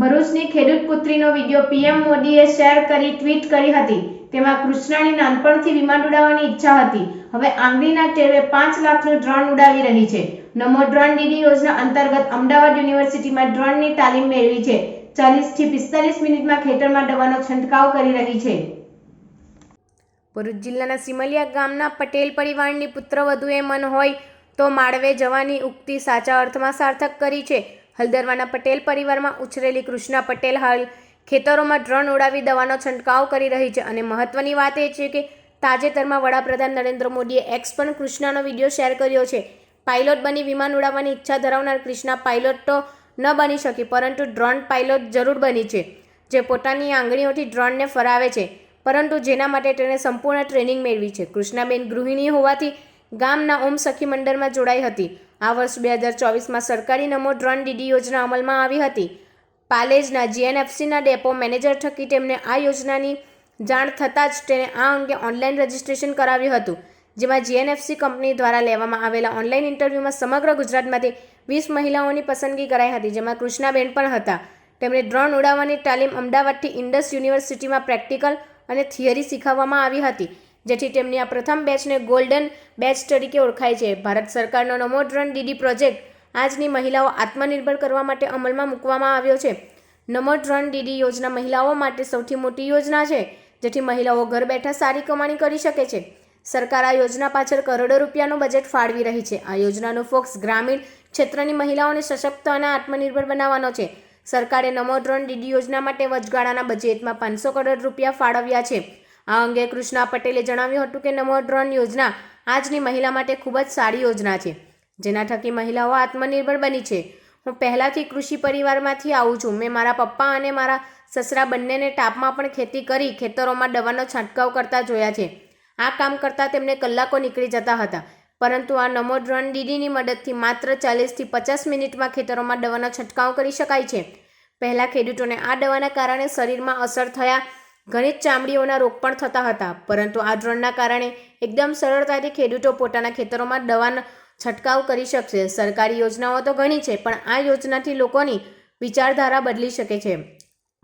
ભરૂચની ખેડૂત પુત્રીનો વીડિયો પીએમ મોદીએ શેર કરી, ટ્વીટ કરી હતી. તેમાં કૃષ્ણાની નાનપણથી વિમાન ઉડાવવાની ઈચ્છા હતી. હવે આંગળીના ટેરવે પાંચ લાખનું ડ્રોન ઉડાવી રહી છે. નમો ડ્રોન ડીડી યોજના અંતર્ગત અમદાવાદ યુનિવર્સિટીમાં ડ્રોનની તાલીમ મેળવી છે. ચાલીસથી પિસ્તાલીસ મિનિટમાં ખેતરમાં દવાનો છંટકાવ કરી રહી છે. ભરૂચ જિલ્લાના સિમલિયા ગામના પટેલ પરિવારની પુત્રવધુએ મન હોય તો માળવે જવાની ઉક્તિ સાચા અર્થમાં સાર્થક કરી છે. હલદરવાના પટેલ પરિવારમાં ઉછરેલી કૃષ્ણા પટેલ હાલ ખેતરોમાં ડ્રોન ઉડાવી દવાનો છંટકાવ કરી રહી છે અને મહત્વની વાત એ છે કે તાજેતરમાં વડાપ્રધાન નરેન્દ્ર મોદીએ એક્સ પણ કૃષ્ણાનો વીડિયો શેર કર્યો છે. પાયલોટ બની વિમાન ઉડાવવાની ઈચ્છા ધરાવનાર કૃષ્ણા પાયલોટ તો ન બની શકી, પરંતુ ડ્રોન પાયલોટ જરૂર બની છે, જે પોતાની આંગળીઓથી ડ્રોનને ફરાવે છે, પરંતુ જેના માટે તેણે સંપૂર્ણ ટ્રેનિંગ મેળવી છે. કૃષ્ણાબેન ગૃહિણી હોવાથી ગામના ઓમ સખી મંડળમાં જોડાઈ હતી. આ વર્ષ બે હજાર ચોવીસમાં સરકારી નમો ડ્રોન ડીડી યોજના અમલમાં આવી હતી. પાલેજના જીએનએફસીના ડેપો મેનેજર થકી તેમને આ યોજનાની જાણ થતાં જ તેણે આ અંગે ઓનલાઈન રજિસ્ટ્રેશન કરાવ્યું હતું, જેમાં જીએનએફસી કંપની દ્વારા લેવામાં આવેલા ઓનલાઈન ઇન્ટરવ્યૂમાં સમગ્ર ગુજરાતમાંથી વીસ મહિલાઓની પસંદગી કરાઈ હતી, જેમાં કૃષ્ણાબેન પણ હતા. તેમણે ડ્રોન ઉડાવવાની તાલીમ અમદાવાદથી ઇન્ડસ યુનિવર્સિટીમાં પ્રેક્ટિકલ અને થિયરી શીખવવામાં આવી હતી. જેથી તેમની આ પ્રથમ બેચને ગોલ્ડન બેચ તરીકે ઓળખાય છે. ભારત સરકારનો નમો ડ્રોન ડીડી પ્રોજેક્ટ આજની મહિલાઓ આત્મનિર્ભર કરવા માટે અમલમાં મૂકવામાં આવ્યો છે. નમો ડ્રોન ડીડી યોજના મહિલાઓ માટે સૌથી મોટી યોજના છે, જેથી મહિલાઓ ઘર બેઠા સારી કમાણી કરી શકે છે. સરકાર આ યોજના પાછળ કરોડો રૂપિયાનું બજેટ ફાળવી રહી છે. આ યોજનાનો ફોક્સ ગ્રામીણ ક્ષેત્રની મહિલાઓને સશક્ત અને આત્મનિર્ભર બનાવવાનો છે. સરકારે નમો ડ્રોન ડીડી યોજના માટે વચગાળાના બજેટમાં પાંચસો કરોડ રૂપિયા ફાળવ્યા છે. આ અંગે કૃષ્ણા પટેલે જણાવ્યું હતું કે નમો ડ્રોન યોજના આજની મહિલા માટે ખૂબ જ સારી યોજના છે. જેના થકી મહિલાઓ આત્મનિર્ભર બની છે. હું પહેલાંથી કૃષિ પરિવારમાંથી આવું છું. મેં મારા પપ્પા અને મારા સસરા બંનેને ટાપમાં પણ ખેતી કરી ખેતરોમાં દવાનો છંટકાવ કરતા જોયા છે. આ કામ કરતાં તેમને કલાકો નીકળી જતા હતા. પરંતુ આ નમો ડ્રોન ડીડીની મદદથી માત્ર ચાલીસથી પચાસ મિનિટમાં ખેતરોમાં દવાનો છંટકાવ કરી શકાય છે. પહેલાં ખેડૂતોને આ દવાના કારણે શરીરમાં અસર થયા ઘણી જ ચામડીઓના રોગ પણ થતા હતા, પરંતુ આ ડ્રોનના કારણે એકદમ સરળતાથી ખેડૂતો પોતાના ખેતરોમાં દવાનો છંટકાવ કરી શકશે. સરકારી યોજનાઓ તો ઘણી છે, પણ આ યોજનાથી લોકોની વિચારધારા બદલી શકે છે.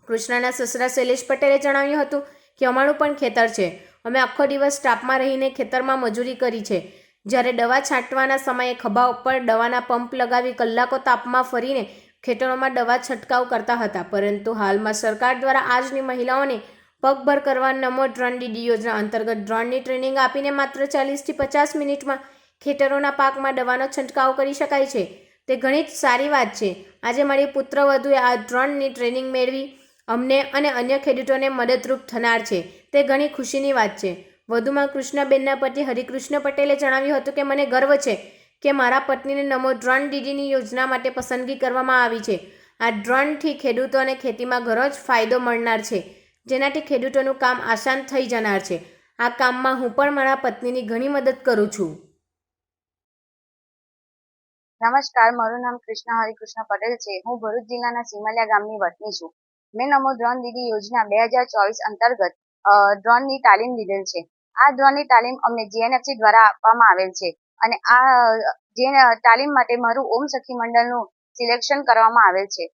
કૃષ્ણના સસરા શૈલેષ પટેલે જણાવ્યું હતું કે, અમારું પણ ખેતર છે. અમે આખો દિવસ સ્ટાફમાં રહીને ખેતરમાં મજૂરી કરી છે. જ્યારે દવા છાંટવાના સમયે ખભા ઉપર દવાના પંપ લગાવી કલાકો તાપમાં ફરીને ખેતરોમાં દવા છંટકાવ કરતા હતા, પરંતુ હાલમાં સરકાર દ્વારા આજની મહિલાઓને પગભર કરવા નમો ડ્રોન ડીડી યોજના અંતર્ગત ડ્રોનની ટ્રેનિંગ આપીને માત્ર ચાલીસથી પચાસ મિનિટમાં ખેતરોના પાકમાં દવાનો છંટકાવ કરી શકાય છે. તે ઘણી જ સારી વાત છે. આજે મારી પુત્રવધુએ આ ડ્રોનની ટ્રેનિંગ મેળવી. અમને અને અન્ય ખેડૂતોને મદદરૂપ થનાર છે. તે ઘણી ખુશીની વાત છે. વધુમાં કૃષ્ણબેનના પતિ હરિકૃષ્ણ પટેલે જણાવ્યું હતું કે, મને ગર્વ છે કે મારા પત્નીને નમો ડ્રોન ડીડીની યોજના માટે પસંદગી કરવામાં આવી છે. આ ડ્રોનથી ખેડૂતોને ખેતીમાં ઘણો જ ફાયદો મળનાર છે. જેનાથી ખેડૂતોનું કામ આસાન થઈ જનાર છે. આ કામમાં હું પણ મારા પત્નીની ઘણી મદદ કરું છું. નમસ્કાર, મારું નામ કૃષ્ણ હરિકૃષ્ણ પટેલ છે. હું ભરૂચ જિલ્લાના સિમલિયા ગામની વતની છું. મેં નમો ડ્રોન દીદી યોજના બે હજાર ચોવીસ અંતર્ગત ડ્રોનની તાલીમ લીધેલ છે. આ ડ્રોનની તાલીમ અમને જીએનએફસી દ્વારા આપવામાં આવેલ છે અને આ, જે તાલીમ માટે મારું ઓમ સખી મંડળનું સિલેક્શન કરવામાં આવેલ છે.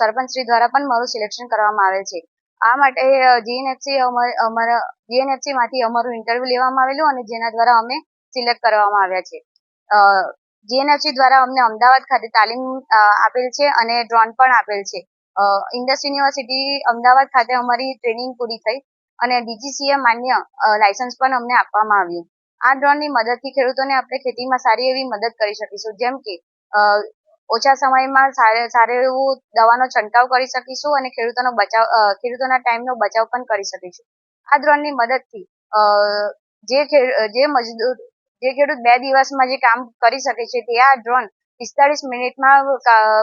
સરપંચ શ્રી દ્વારા પણ મારું સિલેક્શન કરવામાં આવેલ છે. આ માટે જીએનએફસી અમારા જીએનએફસી માંથી અમારું ઇન્ટરવ્યુ લેવામાં આવેલું અને જેના દ્વારા અમે સિલેક્ટ કરવામાં આવ્યા છે જીએનએફસી દ્વારા અમને અમદાવાદ ખાતે તાલીમ આપેલ છે અને ડ્રોન પણ આપેલ છે. ઇન્ડસ યુનિવર્સિટી અમદાવાદ ખાતે અમારી ટ્રેનિંગ પૂરી થઈ અને ડીજીસીએ માન્ય લાયસન્સ પણ અમને આપવામાં આવ્યું. આ ડ્રોનની મદદથી ખેડૂતોને આપણે ખેતીમાં સારી એવી મદદ કરી શકીશું. જેમ કે ઓછા સમયમાં સારું એવું દવાનો છંટકાવ કરી શકીશું અને ખેડૂતોનો બચાવ ખેડૂતોના ટાઈમનો બચાવ પણ કરી શકીશું. આ ડ્રોનની મદદથી જે જે મજદૂર, જે ખેડૂત બે દિવસમાં જે કામ કરી શકે છે તે આ ડ્રોન પિસ્તાળીસ મિનિટમાં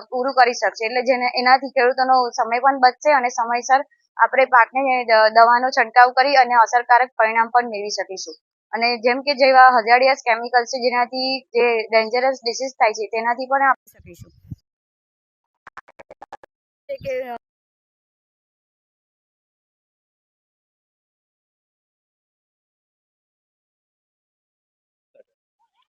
પૂરું કરી શકશે. એટલે જેને, એનાથી ખેડૂતોનો સમય પણ બચશે અને સમયસર આપણે પાકને દવાનો છંટકાવ કરી અને અસરકારક પરિણામ પણ મેળવી શકીશું. અને જેમ કે જેવા હજારિયાસ કેમિકલ્સ છે જેનાથી જે ડેન્જરસ ડિસીઝ થાય છે તેનાથી પણ આપી શકીશું.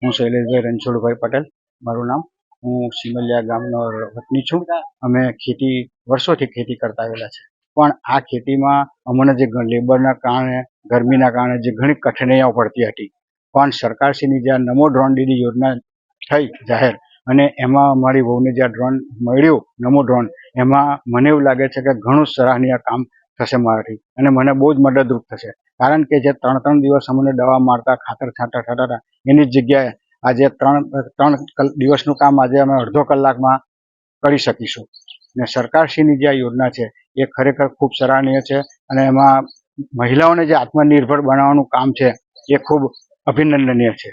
હું શૈલેષભાઈ રણછોડભાઈ પટેલ મારું નામ. હું સિમલિયા ગામનો વતની છું. અમે ખેતી વર્ષોથી ખેતી કરતા આવેલા છે. પણ આ ખેતીમાં અમને જે લેબરના કારણે ગરમીના કારણે જે ઘણી કઠિનાઈઓ પડતી હતી. પણ સરકારશ્રીની જે નમો ડ્રોન દીદી યોજના થઈ જાહેર અને એમાં અમારી વહુને જે ડ્રોન મળ્યું, નમો ડ્રોન, એમાં મને એવું લાગે છે કે ઘણું સરાહનીય કામ થશે મારાથી અને મને બહુ જ મદદરૂપ થશે. કારણ કે જે ત્રણ ત્રણ દિવસ અમને દવા મારતા, ખાતર છાંટા થતા હતા એની જગ્યાએ આજે ત્રણ ત્રણ દિવસનું કામ આજે અમે અડધો કલાકમાં કરી શકીશું. ને સરકારશ્રીની જે આ યોજના છે, એ ખરેખર ખૂબ સરાહનીય છે અને એમાં મહિલાઓને જે આત્મનિર્ભર બનાવવાનું કામ છે એ ખૂબ અભિનંદનીય છે.